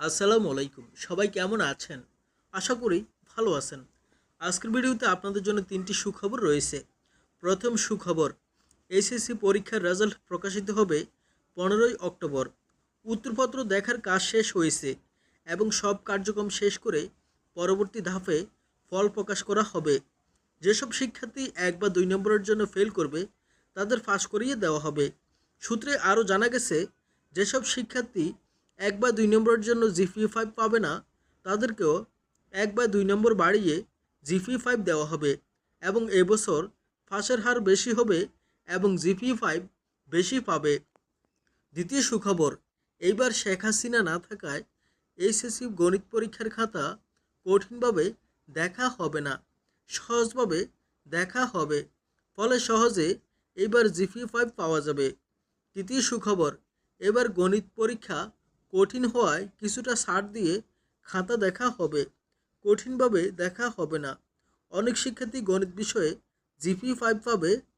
আসসালামু আলাইকুম। সবাই কেমন আছেন? আশা করি ভালো আছেন। আজকের ভিডিওতে আপনাদের জন্য তিনটি সুখবর রয়েছে। প্রথম সুখবর, এসএসসি পরীক্ষার রেজাল্ট প্রকাশিত হবে পনেরোই অক্টোবর। উত্তরপত্র দেখার কাজ শেষ হয়েছে এবং সব কার্যক্রম শেষ করে পরবর্তী ধাপে ফল প্রকাশ করা হবে। যেসব শিক্ষার্থী এক বা দুই নম্বরের জন্য ফেল করবে, তাদের ফাঁস করিয়ে দেওয়া হবে। সূত্রে আরও জানা গেছে, যেসব শিক্ষার্থী এক বা দুই নম্বরের জন্য জিপি ফাইভ পাবে না, তাদেরকেও এক বা দুই নম্বর বাড়িয়ে জিপি ফাইভ দেওয়া হবে এবং এবছর ফাঁসের হার বেশি হবে এবং জিপি ফাইভ বেশি পাবে। দ্বিতীয় সুখবর, এইবার শেখ হাসিনা না থাকায় এইচএসসি গণিত পরীক্ষার খাতা কঠিনভাবে দেখা হবে না, সহজভাবে দেখা হবে, ফলে সহজে এবার জিপি ফাইভ পাওয়া যাবে। তৃতীয় সুখবর, এবার গণিত পরীক্ষা কঠিন হওয়ায় কিছুটা সার দিয়ে খাতা দেখা হবে। কঠিনভাবে দেখা হবে না। অনেক শিক্ষার্থী গণিত বিষয়ে জিপি ফাইভ পাবে।